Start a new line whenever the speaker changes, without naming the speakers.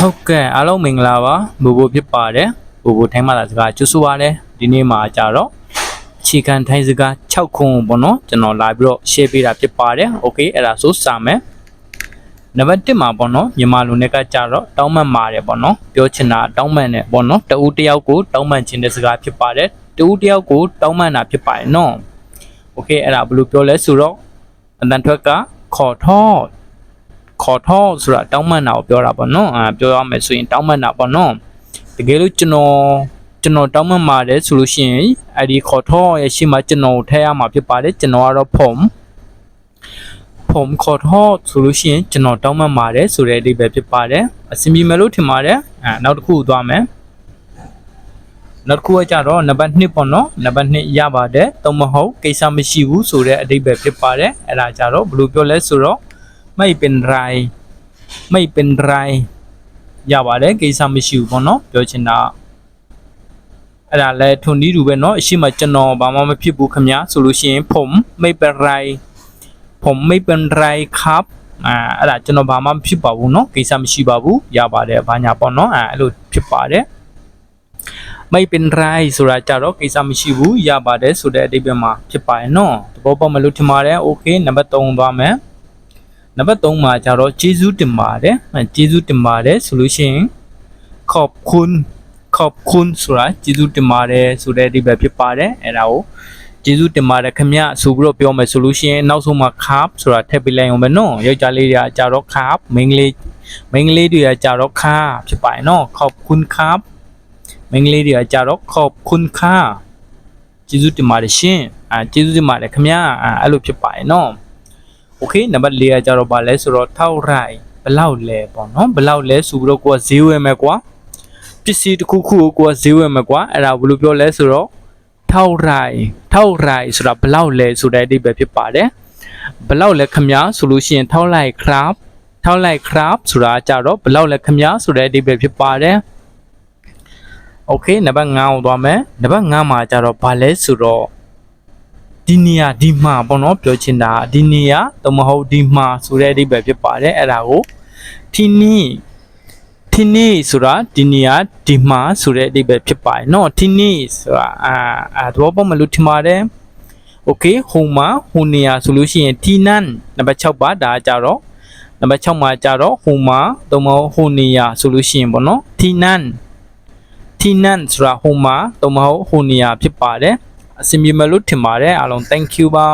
ဟုတ်ကဲ့အားလုံးမင်္ဂလာပါဘူဘူဖြစ်ပါတယ်ဘူဘူထိုင်းမှာလာစကားကျွတ်ဆိုပါလဲဒီနေ့မှာကြတော့အခြေခံထိုင်းစကား6ခုပေါ့နော်ကျွန်တော်လာပြီးတော့ share ပေးတာဖြစ်ပါတယ်โอเคအဲ့ဒါဆိုစာမယ်နံပါတ်1မှာပေါ့နော်မြန်မာလူနဲ့ကကြတော့တောင်းပန်ပါတယ်ပေါ့နော်ပြောချင်တာတောင်းပန်နဲ့ပေါ့နော်တဦးတယောက်ကိုတောင်းပန်ခြင်းတဲ့စကားဖြစ်ပါတယ်တဦးတယောက်ကိုတောင်းပန်တာဖြစ်ပါတယ်နော်โอเคအဲ့ဒါဘယ်လိုပြောလဲဆိုတော့အတန်ထွက်ကခေါ်ထော့ ခေါ်ထော့ဆိုတာတောင်းပန်တာကိုပြောတာပေါ့နော်အာပြောရမယ်ဆိုရင်တောင်းပန်တာပေါ့နော်တကယ်လို့ကျွန်တော်ကျွန်တော်တောင်းပန်ပါတယ်ဆိုလို့ရှိရင်အဲ့ဒီခေါ်ထော့ရဲ့ရှေ့မှာကျွန်တော်ထည့်ရမှာဖြစ်ပါတယ်ကျွန်တော်ကတော့ form form ခေါ်ထော့ဆိုလို့ရှိရင်ကျွန်တော်တောင်းပန်ပါတယ်ဆိုတဲ့အဓိပ္ပာယ်ဖြစ်ပါတယ်အဆင်ပြေမယ်လို့ထင်ပါတယ်အာနောက်တစ်ခုသွားမယ်နောက်တစ်ခုကကြတော့နံပါတ်2ပေါ့နော်နံပါတ်2ရပါတယ်တုံးမဟုတ်ကိစ္စမရှိဘူးဆိုတဲ့အဓိပ္ပာယ်ဖြစ်ပါတယ်အဲ့ဒါကြတော့ဘယ်လိုပြောလဲဆိုတော့ ไม่เป็นไร ไม่เป็นไรရပါတယ်ကိစ္စမရှိဘူးပေါ့နော်ပြောချင်တာအဲ့ဒါလဲထုံနီးတူပဲเนาะအရှိမကျွန်တော်ဘာမှမဖြစ်ဘူးခင်ဗျာဆိုလို့ရှိရင်ผมไม่เป็นไรผมไม่เป็นไรครับอ่าအဲ့ဒါကျွန်တော်ဘာမှမဖြစ်ပါဘူးเนาะကိစ္စမရှိပါဘူးရပါတယ်ဘာညာပေါ့เนาะအဲအဲ့လိုဖြစ်ပါတယ်ไม่เป็นไรဆိုတာကြတော့ကိစ္စမရှိဘူးရပါတယ်ဆိုတဲ့အဓိပ္ပာယ်မှာဖြစ်ပါတယ်เนาะသဘောပေါက်မလို့ထင်ပါတယ်โอเคနံပါတ်3သွားမယ် နံပါတ်3မှာကျတော့ကျေးဇူးတင်ပါတယ်အဲကျေးဇူးတင်ပါတယ်ဆိုလို့ရှိရင်ขอบคุณขอบคุณဆိုတာကျေးဇူးတင်ပါတယ်ဆိုတဲ့အဓိပ္ပာယ်ဖြစ်ပါတယ်အဲဒါကိုကျေးဇူးတင်ပါတယ်ခင်ဗျဆိုပြီးတော့ပြောမယ်ဆိုလို့ရှိရင်နောက်ဆုံးမှာ carb ဆိုတာထည့်ပေးလိုက်အောင်ပဲနော်ယောက်ျားလေးတွေကကြတော့ carb မိန်းကလေးမိန်းကလေးတွေကကြတော့ car ဖြစ်ပါတယ်နော်ขอบคุณครับမိန်းကလေးတွေကကြတော့ขอบคุณค่ะကျေးဇူးတင်ပါတယ်ရှင်အဲကျေးဇူးတင်ပါတယ်ခင်ဗျအဲအဲ့လိုဖြစ်ပါတယ်နော် โอเคနံပါတ်4ကကြတော့ဗာလဲဆိုတော့ထောက်ရိုက်ဘလောက်လဲပေါ့နော်ဘလောက်လဲဆိုပြီးတော့ကိုကဈေးဝယ်မယ်ကွာပစ္စည်းတစ်ခုခုကိုကိုကဈေးဝယ်မယ်ကွာအဲ့ဒါဘယ်လိုပြောလဲဆိုတော့ထောက်ရိုက်ထောက်ရိုက်ဆိုတာဘလောက်လဲဆိုတဲ့အဓိပ္ပာယ်ဖြစ်ပါတယ်ဘလောက်လဲခမည်းဆိုလို့ရှိရင်ထောက်လိုက်ครับထောက်လိုက်ครับဆိုတာကြတော့ဘလောက်လဲခမည်းဆိုတဲ့အဓိပ္ပာယ်ဖြစ်ပါတယ်โอเคနံပါတ်5ကိုသွားမယ်နံပါတ်5မှာကြတော့ဗာလဲဆိုတော့ ဒီနေရာဒီမှာပေါ့နော်ပြောချင်တာဒီနေရာတော့မဟုတ်ဒီမှာဆိုတဲ့အဓိပ္ပာယ်ဖြစ်ပါတယ်အဲ့ဒါကိုဒီနေ့ဒီနေ့ဆိုတာဒီနေရာဒီမှာဆိုတဲ့အဓိပ္ပာယ်ဖြစ်ပါတယ်เนาะဒီနေ့ဆိုတာအာအာတော့ပေါ့မလို့ထင်ပါတယ်โอเคဟိုမှာဟိုနေရာဆိုလို့ရှိရင်ဒီနန်နံပါတ်6ပါဒါကြတော့နံပါတ်6မှာကြတော့ဟိုမှာတော့မဟုတ်ဟိုနေရာဆိုလို့ရှိရင်ပေါ့နော်ဒီနန်ဒီနန်ဆိုတာဟိုမှာတော့မဟုတ်ဟိုနေရာဖြစ်ပါတယ် အဆင်ပြေမလို့ထင်ပါတယ်အားလုံး thank you ပါ